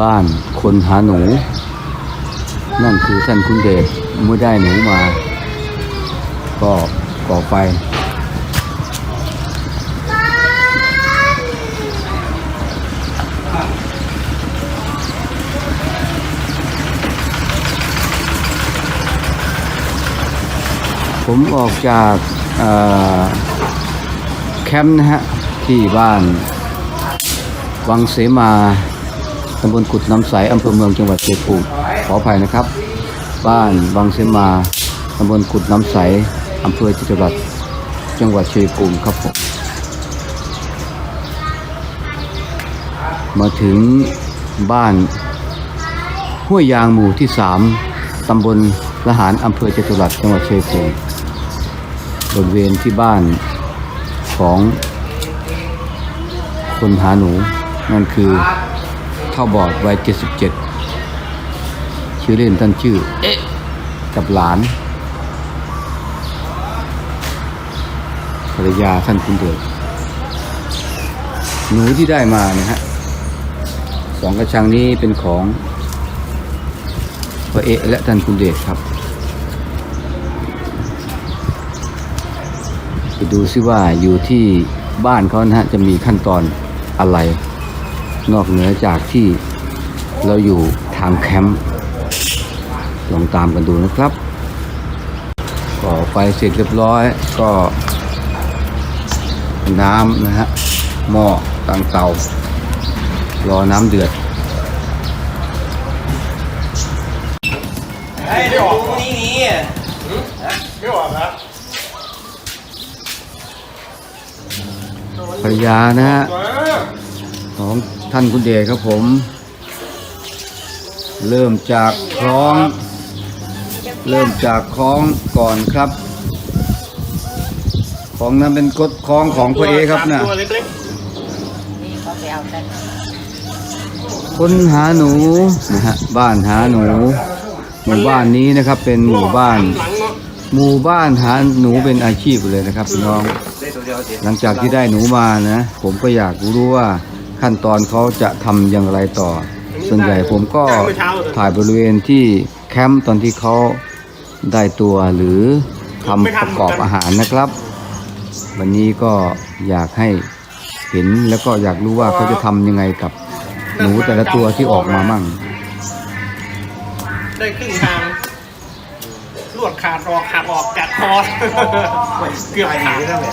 บ้านคนหาหนู นั่นคือท่านคุณเดชเมื่อได้หนูมา ก็ก่อไฟผมออกจากแคมป์นะฮะ ที่บ้านวังเสมาำบลกุดน้ำใสอำเภอเมืองจังหวัดเชียงภูมิขออภัยนะครับ บ้านวังเสมาตำบลกุดน้ำใสอำเภอจตุรัสจังหวัดเชัยงภูมิครับผมมาถึงบ้านห้วยยางหมู่ที่สามตำบลละหารอำเภอจตุรัสจังหวัดเชัยงภูมิบริเวณที่บ้านของคนหาหนู นั่นคือ เท่าบอดวัย77 ชื่อเล่นท่านชื่อ เอ๊ะ กับหลานภรรยาท่านคุณเดชหนูที่ได้มานะฮะสองกระชังนี้เป็นของพระเอะและท่านคุณเดชครับไปดูซิว่าอยู่ที่บ้านเขานะฮะจะมีขั้นตอนอะไร นอกเหนือจากที่เราอยู่ทางแคมป์ลองตามกันดูนะครับก่อไฟเสร็จเรียบร้อยก็น้ำนะฮะหม้อตั้งเตา รอน้ำเดือดไอ้ดูนี่นี่อะไม่ออกครับภรรยานะฮะ ท่านคุณเดชครับผม เริ่มจากคล้อง เริ่มจากคล้องก่อนครับ ของนั้นเป็นกดคล้องของพระเอครับนะตัวเล็กนี่เขาไปเอาแต่คนหาหนูนะฮะบ้านหาหนู หมู่บ้านนี้นะครับ เป็นๆหมู่บ้านหลังเนาะหมู่บ้านหาหนูเป็นอาชีพเลยนะครับพี่น้องได้ตัวเดียวเด็ดหลังจากที่ได้หนูมานะ ผมก็อยากรู้ว่า ขั้นตอนเขาจะทำอย่างไรต่อ ส่วนใหญ่ผมก็ถ่ายบริเวณที่แคมป์ตอนที่เขาได้ตัวหรือทำประกอบอาหารนะครับ วันนี้ก็อยากให้เห็นแล้วก็อยากรู้ว่าเขาจะทำยังไงกับหนูแต่ละตัวที่ออกมามั่ง ได้ครึ่งทางลวดขาดออกขาดออกกัดคอเกือบขาดได้ไหม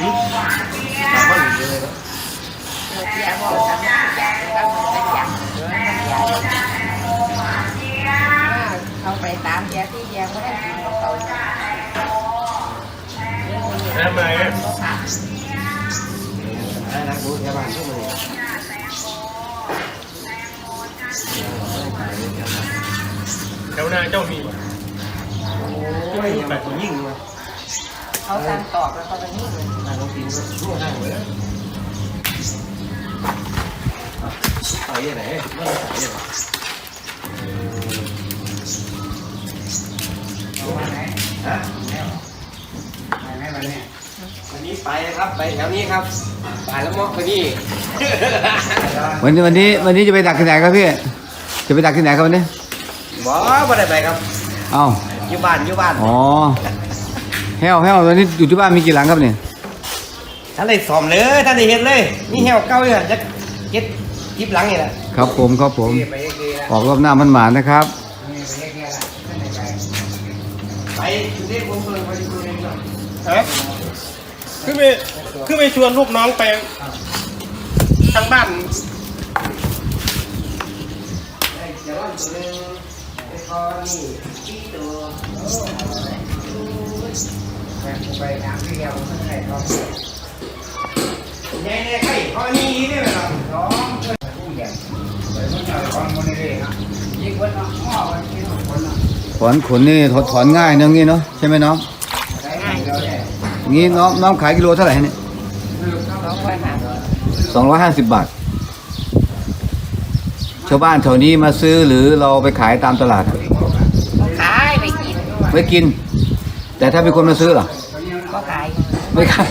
เสียบอกทำอย่างก็มันเป็นอย่าง เขาไปตามเสียที่เดียวก็ได้กินของเขาทำไมานไอ้นักบุญชาวบ้านทุกคนแถวหน้าเจ้ามีป่ะโอ้ยแต่ตัวยิ่งมาเขาตั้งตอบแล้วเขาไปนี่เลยทางน้องปีนก็รั่วทาเลย ใส่ยังไงไม่ใส่ยังไงฮะวันนี้ไปครับไปแถวนี้ครับไปแล้วมอกคนนี้วันนี้วันนี้วันนี้จะไปดักที่ไหนครับพี่ จะไปดักที่ไหนครับวันนี้บ่บ่ได้ไปครับเอ้าอยู่บ้านอยู่บ้านอ๋อแห้วแห้ววันนี้อยู่ที่บ้านมีกี่หลังครับเนี่ย ท่านได้สอมเลยท่านได้เห็นเลยนี่แหวเก้าเนี่ยจะเก็บ ทิปหลังนี่แหละครับผมครับผมไปเอกละออกรอบหน้ามันหมานะครับ ไปอยู่ที่ผมส่วนไปดูเองเนาะฮะคือไปคือไปชวนลูกน้องไปทางบ้านเดี๋ยววันตัวนึงไปคอนี่ที่ตัวไปน้ำที่เดียวไม่ใช่คอใหญ่เนี่ยใครคอนี่นี่ไหมครั ถอนขนนี่ถอนถอนง่ายนะงี้เนาะใช่ไหมน้องได้ง่ายเราเนี่ยงี้น้องน้องขายกิโลเท่าไหร่เนี่ยเขาไปหาสองร้อยห้าสิบบาท ชาวบ้านแถวนี้มาซื้อหรือเราไปขายตามตลาดครับเขาขายไปกินไม่กิน แต่ถ้ามีคนมาซื้อล่ะก็ขาย ไม่ขาย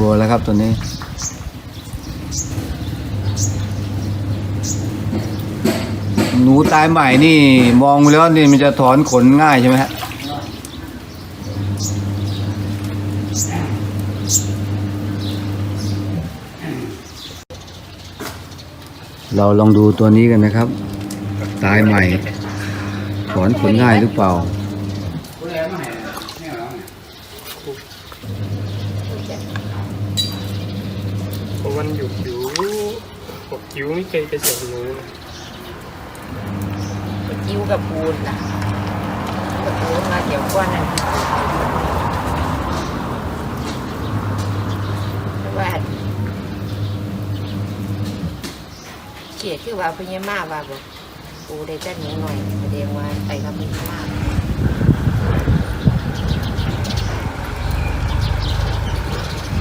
ตัวแล้วครับตัวนี้ หนูตายใหม่นี่มองแล้วนี่มันจะถอนขนง่ายใช่ไหมฮะเราลองดูตัวนี้กันนะครับ ตายใหม่ ถอนขนง่ายหรือเปล่า ผู้ใดมาให้เนี่ยเราเนี่ย ผมวันหยุดอยู่ ผมคิ้วไม่เคยไปเสียหนูนะจิ้วกับปูนล่ะกับปูนมาเดี๋ยวกว่านั้นว่าเกียดคือว่าพญามาว่าบอกปูได้แต่หนูหน่อยแสดงว่าไปกับพญามา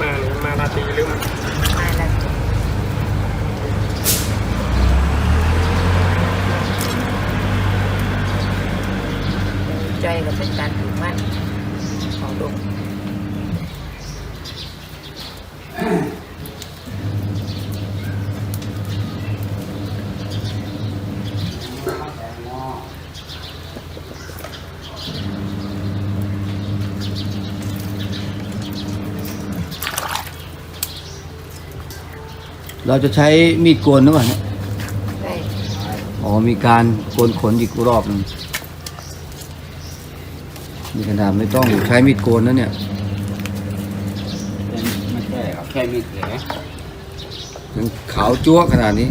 มาเลยมาลาตรีหรือมามา แล้วใจก็เป็นการถือมั่นของดงเราจะใช้มีดโกนหรือเปล่าเนี่ย ได้ อ๋อมีการโกนขนอีกรอบหนึง นี่ขนาดไม่ต้องใช้มีดโกนนะเนี่ยไม่ใช่ครับแค่มีดแผลมันขาวจั๊วะขนาดนี้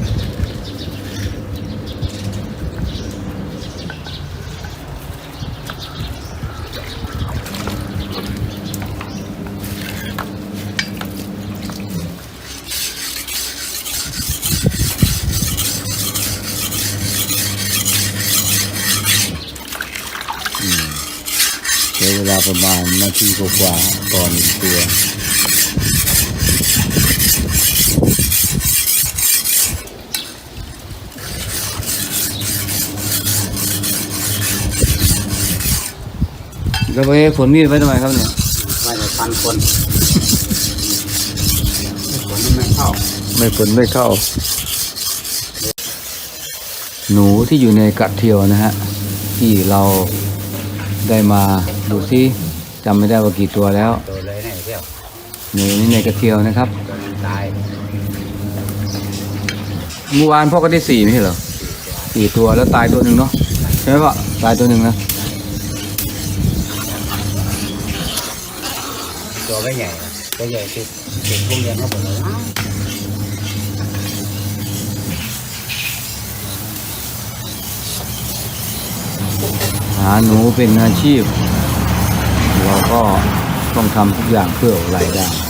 ประมาณนาทีกว่าๆต่อหนึ่งตัวแล้วไปขนมีดไว้ทำไมครับเนี่ยว่าจะพันคนคนนี้ไม่เข้า ไม่ขนไม่เข้า หนูที่อยู่ในกระเทียวนะฮะ ที่เรา ได้มาดูซิจำไม่ได้ว่ากี่ตัวแล้วตัวเลยเนี่ยเที่ยวหนูนี่ในกระเทียวนะครับตัวนั้นตายเมื่อวานพ่อก็ได้สี่ไม่ใช่เหรอสี่ตัวแล้วตายตัวหนึ่งเนาะใช่ไหมพ่อตายตัวหนึ่งนะตัวไม่ใหญ่นะตัวใหญ่ติดติดพวกเรียนเขาบอกเลย หาหนูเป็นอาชีพ เราก็ต้องทำทุกอย่างเพื่อรายได้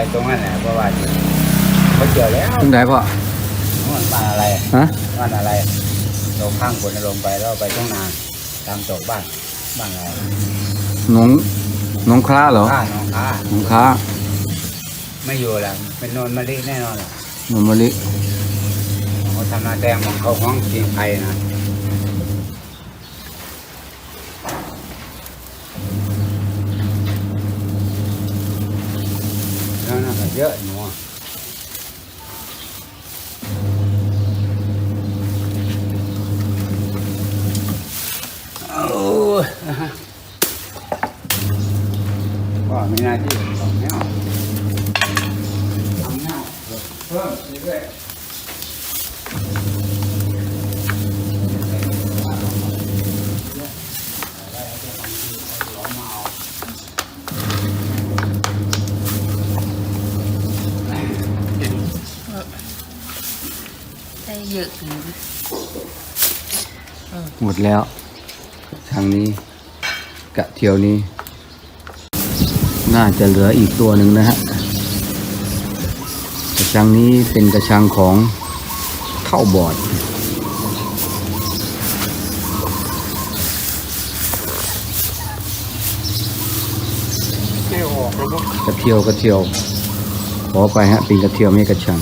ไปตรงนั้นแหละเพราะว่าเขาเจอแล้วตรงไหนพ่อมันบ้านอะไรฮะบ้านอะไรลงข้างบนลงไปแล้วไปทุ่งนาตามตกบ้านบ้านอะไรหนองหนองคล้าเหรอข้าน้องค้าหนองค้าไม่อยู่แล้วเป็นโนนมะลิแน่นอนแหละหนองมะลิเขาทำนาแดงของเขาห้องกินไทยนะแล้วน่าจะ เยอะหนูโอ้ยว่ามีหน้าที่ของแนวทำแนวเพิ่มเรื่อย ได้เยอะอยู่หมดแล้ว ทางนี้ กระเทียวนี้ น่าจะเหลืออีกตัวหนึ่งนะฮะชังนี้เป็นกระชังของเท่าบอดไม่ออกแล้วมั้งกระเทียวกระเทียวขอไปฮะเป็นกระเทียวไม่กระชัง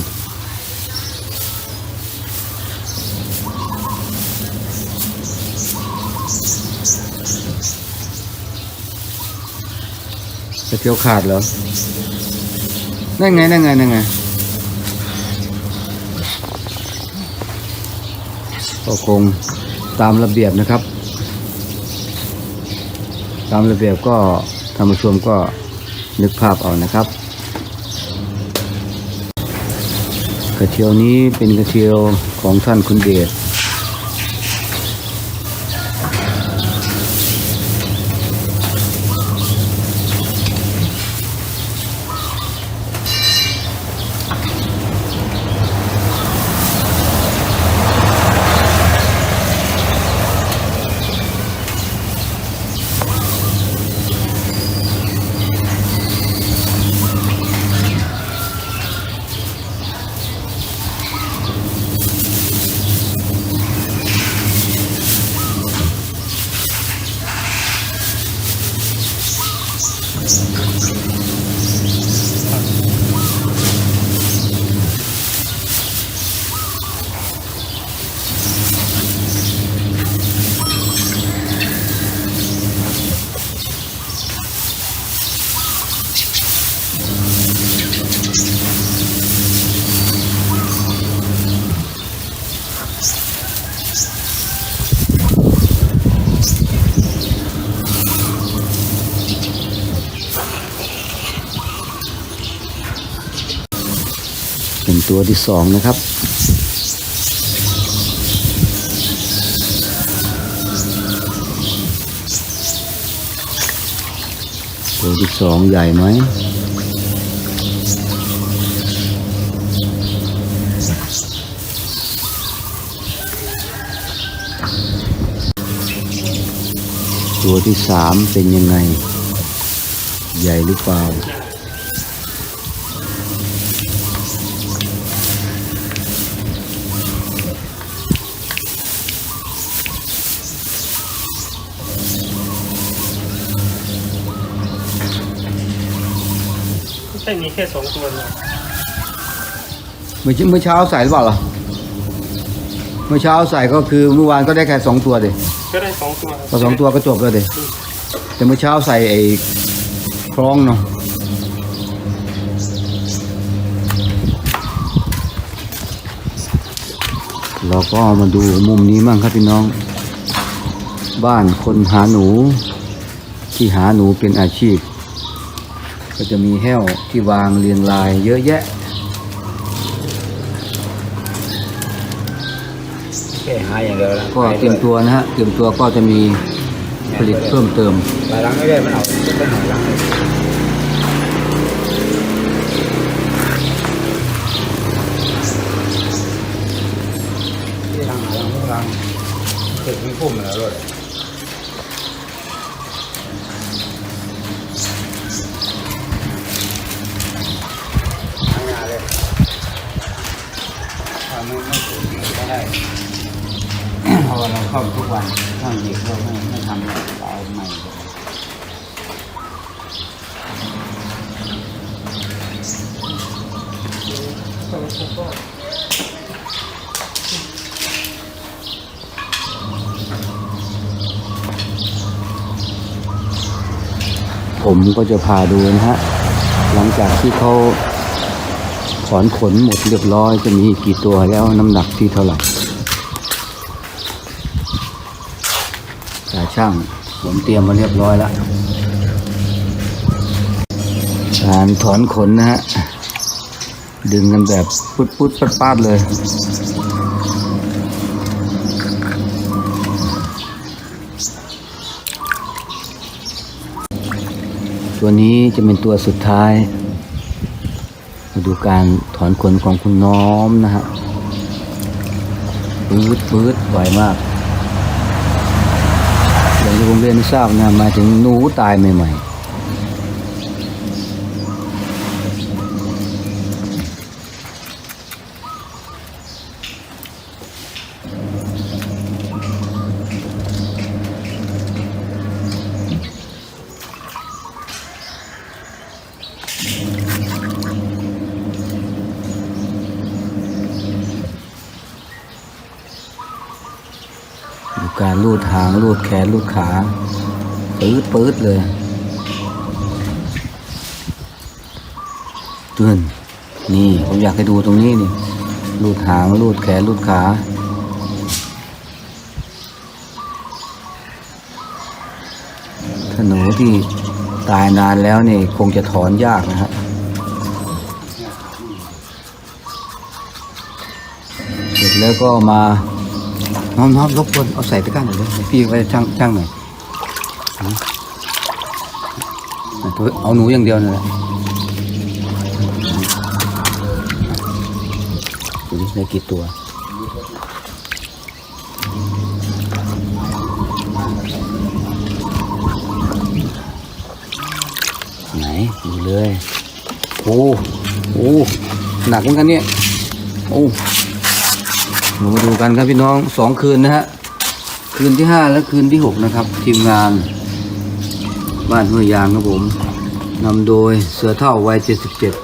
กระเทียวขาดเหรอ นั่นไง นั่นไง นั่นไง ก็คงตามระเบียบนะครับ ตามระเบียบก็ท่านผู้ชมก็นึกภาพเอานะครับ กระเทียวนี้เป็นกระเทียวของท่านคุณเดช ตัวที่สองนะครับ ตัวที่สองใหญ่ไหมตัวที่สามเป็นยังไง ใหญ่หรือเปล่า ค่สองตัวเลยเมื่อเช้าเมื่อเช้าใส่หรือเปล่าล่ะเมื่อเช้าใส่ก็คือเมื่อวานก็ได้แค่สองตัวเด็ก็ได้สองตัวพอสองตัวก็จบแล้วเด็แต่เมื่อเช้าใส่ไอ้คล้องเนาะเราก็มาดูมุมนี้มั่งครับพี่น้อง บ้านคนหาหนู ที่หาหนูเป็นอาชีพ ก็จะมีแห้วที่วางเรียงรายเยอะแยะแค่หาอย่างเดียวแล้วก็เตรียมตัวนะฮะเตรียมตัวก็จะมีผลิตเพิ่มเติมไปหลังไม่ได้มันเอาไปหน่อยหลังเลยที่หลังหาหลังพวกหลังตึกมีพุ่มแล้วรถทำงานเลยถ้าไม่ไม่ถูกก็ ได้เพราะเราเข้าทุกวันถ้าหยิบเราไม่ไม่ทำเราเอาใหม่ไผมก็จะพาดูนะฮะ หลังจากที่เขา ถอนขนหมดเรียบร้อยจะมีกี่ตัวแล้วน้ำหนักที่เท่าไหร่ตาช่างผมเตรียมมาเรียบร้อยแล้วการถอนขนนะฮะ ดึงกันแบบปุดปุดปัดปัดๆเลย ตัวนี้จะเป็นตัวสุดท้าย มาดูการถอนขนของคุณน้อมนะฮะปื๊ดปื๊ดไหวมากอย่างที่ผมเรียนทราบนะมาถึงหนูตายใหม่การลูดหางลูดแขนลูดขาปื๊ดปื๊ดเลยเตือนนี่ผมอยากให้ดูตรงนี้นี่ลูดหางลูดแขนลูดขาถ้าหนูที่ตายนานแล้วนี่คงจะถอนยากนะฮะเสร็จแล้วก็มา น้องน้องรบกวนเอาใส่ตะกร้าหน่อยเลยพี่ไว้ช่างช่างหน่อยเอาหนูอย่างเดียวนี่แหละดูนี่ได้กี่ตัวไหนดูเลย โอ้โอ้หนักเหมือนกันเนี่ย โอ้ เรามาดูกันครับพี่น้องสองคืนนะฮะคืนที่ห้าและคืนที่หกนะครับ ทีมงาน บ้านห้วยยางครับผมนำโดยเสือเท่าวัย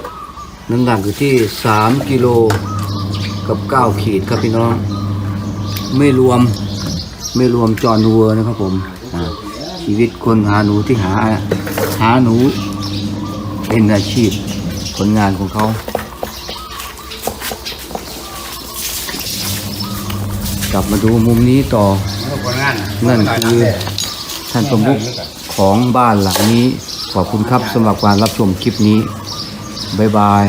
77น้ำหนักอยู่ที่3กิโลกับ9ขีดครับพี่น้อง ไม่รวมไม่รวมจอนวัวนะครับผมชีวิตคนหาหนูที่หาหาหนูเป็นอาชีพผลงานของเขา กลับมาดูมุมนี้ต่อ นั่นคือท่านประมุขของบ้านหลังนี้ ขอบคุณครับสำหรับการรับชมคลิปนี้ บ๊ายบาย